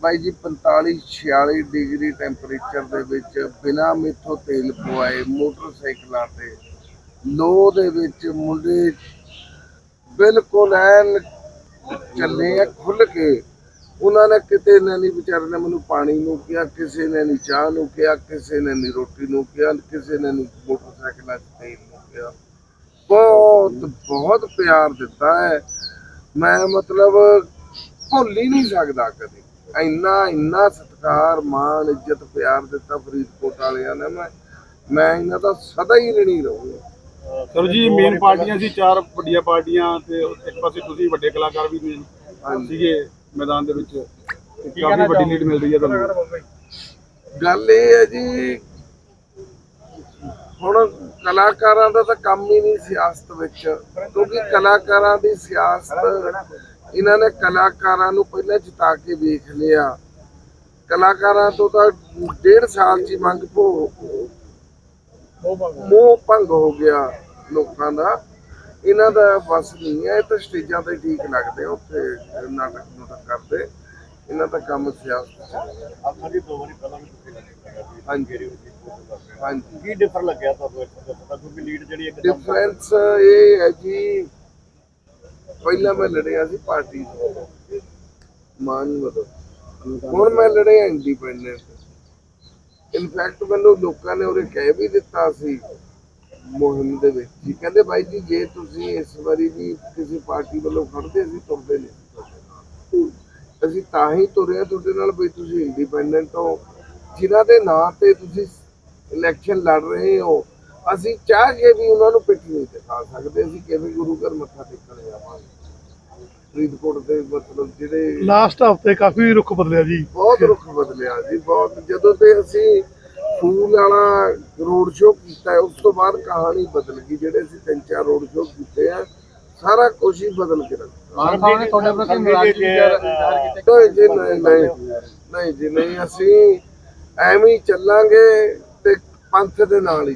ਬਾਈ ਜੀ 45 46 degree temperature ਦੇ ਵਿੱਚ ਬਿਨਾ ਮਿੱਥੋਂ ਤੇਲ ਪਵਾਏ ਮੋਟਰਸਾਈਕਲਾਂ ਤੇ ਲੋ ਦੇ ਵਿੱਚ ਮੁੰਡੇ ਬਿਲਕੁਲ ਐਨ ਚੱਲੇ ਆ ਖੁੱਲ ਕੇ। ਉਹਨਾਂ ਨੇ ਕਿਤੇ ਨੇ ਨਹੀਂ, ਵਿਚਾਰੇ ਨੇ ਮੈਨੂੰ ਪਾਣੀ ਨੂੰ ਕਿਹਾ, ਕਿਸੇ ਨੇ ਨਹੀਂ ਚਾਹ ਨੂੰ ਕਿਹਾ, ਕਿਸੇ ਨੇ ਨਹੀਂ ਰੋਟੀ ਨੂੰ ਕਿਹਾ, ਕਿਸੇ ਨੇ ਨਹੀਂ ਮੋਟਰਸਾਈਕਲਾਂ 'ਚ ਤੇਲ ਨੂੰ ਕਿਹਾ। ਬਹੁਤ ਬਹੁਤ ਪਿਆਰ ਦਿੱਤਾ ਹੈ। ਮੈਂ ਮਤਲਬ ਭੁੱਲ ਹੀ ਨਹੀਂ ਸਕਦਾ ਕਦੇ। ਇੰਨਾ ਇੰਨਾ ਸਤਿਕਾਰ ਮਾਣ ਇੱਜ਼ਤ ਪਿਆਰ ਦਿੱਤਾ ਫਰੀਦਕੋਟ ਵਾਲਿਆਂ ਨੇ। ਮੈਂ ਮੈਂ ਇਹਨਾਂ ਦਾ ਸਦਾ ਹੀ ਰਣੀ ਰਹੂੰਗਾ। ਸਰ ਜੀ ਮੇਨ ਪਾਰਟੀਆਂ ਸੀ ਚਾਰ ਵੱਡੀਆਂ ਪਾਰਟੀਆਂ ਤੇ ਇੱਕ ਪਾਸੇ ਤੁਸੀਂ ਵੱਡੇ ਕਲਾਕਾਰ ਵੀ ਨੇ। ਸੀਗੇ ਮੈਦਾਨ ਦੇ ਵਿੱਚ। ਕਾਫੀ ਵੱਡੀ ਲੀਡ ਮਿਲ ਰਹੀ ਹੈ ਤੁਹਾਨੂੰ। ਗੱਲ ਇਹ ਹੈ ਜੀ ਹੁਣ ਕਲਾਕਾਰਾਂ ਦਾ ਤਾਂ ਕੰਮ ਹੀ ਨਹੀਂ ਸਿਆਸਤ ਵਿੱਚ ਕਿਉਂਕਿ ਕਲਾਕਾਰਾਂ ਦੀ ਸਿਆਸਤ ਇਹਨਾਂ ਨੇ ਕਲਾਕਾਰਾਂ ਨੂੰ ਪਹਿਲਾਂ ਜਿਤਾ ਕੇ ਵੇਖ ਲਿਆ। ਕਲਾਕਾਰਾਂ ਤੋਂ ਤਾਂ ਡੇਢ ਸਾਲ ਹੀ ਮੰਗ ਭੋ ਮੋਹ ਭੰਗ ਹੋ ਗਿਆ ਲੋਕਾਂ ਦਾ। ਇਹਨਾਂ ਦਾ ਬਸ ਨਹੀਂ ਹੈ ਇਹ ਤਾਂ ਸਟੇਜਾਂ ਤੇ ਠੀਕ ਲੱਗਦੇ ਉੱਥੇ ਨਾਟਕ ਨੂਟਕ ਕਰਦੇ। ਇਹਨਾਂ ਦਾ ਕੰਮ ਸਿਆਸਤ। ਆਪਾਂ ਜੀ ਦੋ ਵਾਰੀ ਪਹਿਲਾਂ ਵੀ ਤੁਸੀਂ ਹਾਂਜੀ। ਹਾਂਜੀ। ਕੀ ਡਿਫਰ ਲੱਗਿਆ ਤੁਹਾਨੂੰ ਇੱਥੇ ਤੱਕ ਦਾ ਕਿਉਂਕਿ ਲੀਡ ਜਿਹੜੀ ਇੱਕ ਡਿਫਰੈਂਸ ਇਹ ਹੈ ਜੀ ਪਹਿਲਾਂ ਮੈਂ ਲੜਿਆ ਸੀ ਪਾਰਟੀ ਤੋਂ ਮਾਨ ਮਤਲਬ। ਹੁਣ ਮੈਂ ਲੜਿਆ ਇੰਡੀਪੈਂਡੈਂਟ ਇਨਫੈਕਟ ਮੈਨੂੰ ਲੋਕਾਂ ਨੇ ਉਹਨੇ ਕਹਿ ਵੀ ਦਿੱਤਾ ਸੀ, ਮੁਹਿੰਮ ਦੇ ਵਿੱਚ। ਜੀ ਕਹਿੰਦੇ ਬਾਈ ਜੀ, ਜੇ ਤੁਸੀਂ ਇਸ ਵਾਰੀ ਵੀ ਕਿਸੇ ਪਾਰਟੀ ਵੱਲੋਂ ਖੜਦੇ ਸੀ, ਤੁਰਦੇ ਨੇ ਅਸੀਂ ਤਾਂ ਹੀ ਤੁਰੇ ਤੁਹਾਡੇ ਨਾਲ ਵੀ ਤੁਸੀਂ ਇੰਡੀਪੈਂਡੈਂਟ ਹੋ। ਜਿਨ੍ਹਾਂ ਦੇ ਨਾਂ ਤੇ ਤੁਸੀਂ ਇਲੈਕਸ਼ਨ ਲੜ ਰਹੇ ਹੋ ਅਸੀਂ ਚਾਹ ਕੇ ਵੀ ਉਹਨਾਂ ਨੂੰ ਪਿੱਠ ਨਹੀਂ ਦਿਖਾ ਸਕਦੇ ਅਸੀਂ ਕਿਵੇਂ ਗੁਰੂ ਘਰ ਮੱਥਾ ਟੇਕਣ ਜਾਵਾਂਗੇ? ਫਰੀਦਕੋਟ ਦੇ ਮਤਲਬ ਜਿਹੜੇ ਲਾਸਟ ਹਫ਼ਤੇ ਕਾਫੀ ਰੁੱਖ ਬਦਲਿਆ ਜੀ। ਬਹੁਤ ਰੁੱਖ ਬਦਲਿਆ ਜੀ ਬਹੁਤ। ਜਦੋਂ ਤੇ ਅਸੀਂ ਫੂਲ ਵਾਲਾ ਰੋਡ ਸ਼ੋਅ ਕੀਤਾ ਉਸ ਤੋਂ ਬਾਅਦ ਕਹਾਣੀ ਬਦਲ ਗਈ ਜਿਹੜੇ ਅਸੀਂ ਤਿੰਨ ਚਾਰ ਰੋਡ ਸ਼ੋਅ ਕੀਤੇ ਆ ਸਾਰਾ ਕੁਝ ਹੀ ਬਦਲ ਕੇ ਰੱਖਿਆ ਮਾਨ ਸਾਹਿਬ ਤੁਹਾਡੇ ਪ੍ਰਤੀ ਨਾਰਾਜ਼ਗੀ ਜੀ ਨਹੀਂ ਜੀ ਨਹੀਂ ਅਸੀਂ ਐਵੇਂ ਹੀ ਚੱਲਾਂਗੇ ਤੇ ਪੰਥ ਦੇ ਨਾਲ ਹੀ।